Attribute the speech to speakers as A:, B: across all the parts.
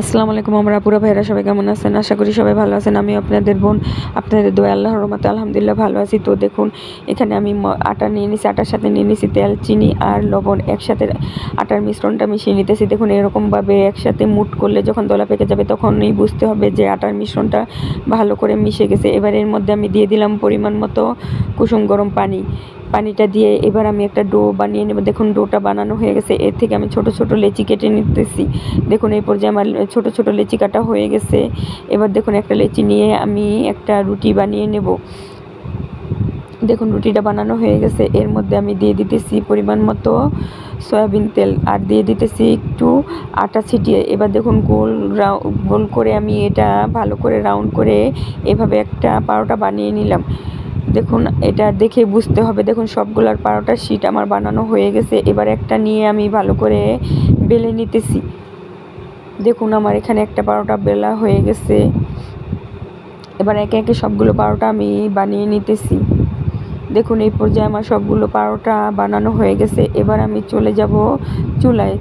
A: আসসালামু আলাইকুম আমরা পুরো ভাইরা সবাই কেমন আছেন? আশা করি সবাই ভালো আছেন। আমি আপনাদের বোন, আপনাদের দোয়া আল্লাহ রহমতে আলহামদুলিল্লাহ ভালো আছি। তো দেখুন, এখানে আমি আটা নিয়ে নিছি, আটার সাথে নিয়ে নিছি তেল, চিনি আর লবণ একসাথে আটার মিশ্রণটা মিশিয়ে নিতেছি। দেখুন, এরকমভাবে একসাথে মুট করলে যখন দলা পেকে যাবে, তখনই বুঝতে হবে যে আটার মিশ্রণটা ভালো করে মিশে গেছে। এবার এর মধ্যে আমি দিয়ে দিলাম পরিমাণ মতো কুসুম গরম পানি। পানিটা দিয়ে এবার আমি একটা ডো বানিয়ে নেব। দেখুন, ডোটা বানানো হয়ে গেছে। এর থেকে আমি ছোট ছোট লেচি কেটে নিতেছি। দেখুন, এই পর্যায়ে আমার ছোট ছোট লেচি কাটা হয়ে গেছে। এবার দেখুন, একটা লেচি নিয়ে আমি একটা রুটি বানিয়ে নেব। দেখুন, রুটিটা বানানো হয়ে গেছে। এর মধ্যে আমি দিয়ে দিতেছি পরিমাণ মতো সয়াবিন তেল আর দিয়ে দিতেছি একটু আটা ছিটিয়ে। এবার দেখুন, গোল গোল করে আমি এটা ভালো করে রাউন্ড করে এভাবে একটা পারোটা বানিয়ে নিলাম। দেখুন, এটা দেখে বুঝতে হবে। দেখুন, সবগুলার পারোটার শিট আমার বানানো হয়ে গেছে। এবার একটা নিয়ে আমি ভালো করে বেলে নিতেছি। দেখুন, আমার এখানে একটা পারোটা বেলা হয়ে গেছে। এবার একে একে সবগুলো পারোটা আমি বানিয়ে নিতেছি। দেখুন, এই পর্যায়ে আমার সবগুলো পারোটা বানানো হয়ে গেছে। এবার আমি চলে যাব চুলায়।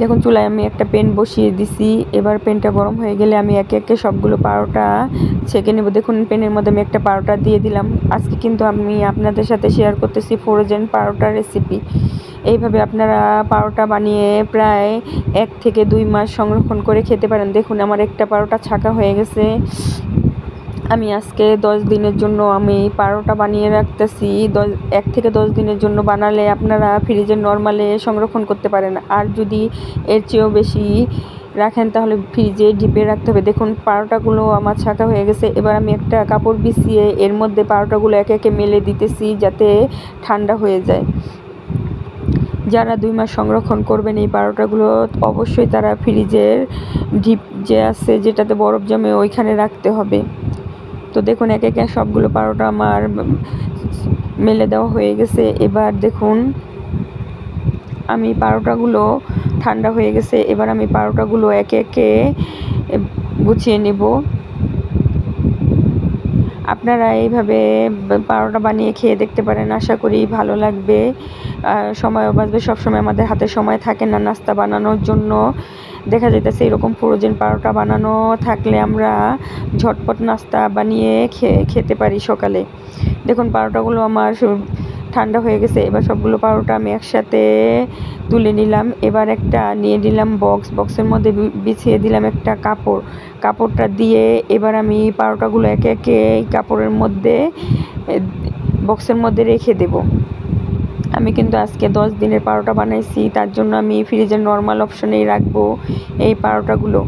A: দেখুন, চুলায় আমি একটা পেন বসিয়ে দিছি। এবার পেনটা গরম হয়ে গেলে আমি একে একে সবগুলো পারোটা ছেঁকে নেব। দেখুন, পেনের মধ্যে আমি একটা পারোটা দিয়ে দিলাম। আজকে কিন্তু আমি আপনাদের সাথে শেয়ার করতেছি ফ্রোজেন পারোটা রেসিপি এইভাবে আপনারা পারোটা বানিয়ে প্রায় এক থেকে দুই মাস সংরক্ষণ করে খেতে পারেন। দেখুন, আমার একটা পারোটা ছাকা হয়ে গেছে। আমি আজকে দশ দিনের জন্য আমি পারোটা বানিয়ে রাখতেছি। দশ, এক থেকে দশ দিনের জন্য বানালে আপনারা ফ্রিজে নর্মালে সংরক্ষণ করতে পারেন। আর যদি এর চেয়েও বেশি রাখেন, তাহলে ফ্রিজে ডিপে রাখতে হবে। দেখুন, পারোটাগুলো আমার ছাঁকা হয়ে গেছে। এবার আমি একটা কাপড় বিছিয়ে এর মধ্যে পারোটাগুলো একে একে মেলে দিতেছি যাতে ঠান্ডা হয়ে যায়। যারা দুই মাস সংরক্ষণ করবেন এই পারোটাগুলো, অবশ্যই তারা ফ্রিজের ডিপ যে আছে, যেটাতে বরফ জমে, ওইখানে রাখতে হবে। তো দেখুন, একে একে সবগুলো পারোটা আমার মেলে দেওয়া হয়ে গেছে। এবার দেখুন, আমি পারোটাগুলো ঠান্ডা হয়ে গেছে। এবার আমি পারোটাগুলো একে একে গুছিয়ে নেব। আপনারা এইভাবে পারোটা বানিয়ে খেয়ে দেখতে পারেন। আশা করি ভালো লাগবে। সময়ও বাঁচবে। সবসময় আমাদের হাতে সময় থাকে না নাস্তা বানানোর জন্য। দেখা যাইতেছে এরকম ফ্রোজেন পারোটা বানানো থাকলে আমরা ঝটপট নাস্তা বানিয়ে খেতে পারি সকালে। দেখুন, পারোটাগুলো আমার ঠান্ডা হয়ে গেছে। এবার সবগুলো পারোটা আমি একসাথে তুলে নিলাম। এবার একটা নিয়ে নিলাম বক্স। বক্সের মধ্যে বিছিয়ে দিলাম একটা কাপড়। কাপড়টা দিয়ে এবার আমি পারোটাগুলো একে একে কাপড়ের মধ্যে বক্সের মধ্যে রেখে দেবো। আমি কিন্তু আজকে দশ দিনের পারোটা বানাইছি, তার জন্য আমি ফ্রিজের নর্মাল অপশনেই রাখব এই পারোটাগুলো।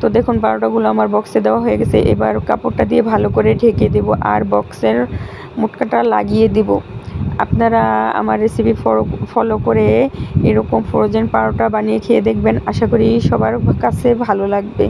A: তো দেখুন, পারোটাগুলো আমার বক্সে দেওয়া হয়ে গেছে। এবার কাপড়টা দিয়ে ভালো করে ঢেকে দেব আর বক্সের মুটকাটা লাগিয়ে দেব। আপনারা আমার রেসিপি ফলো করে এরকম ফ্রোজেন পারোটা বানিয়ে খেয়ে দেখবেন। আশা করি সবার কাছে ভালো লাগবে।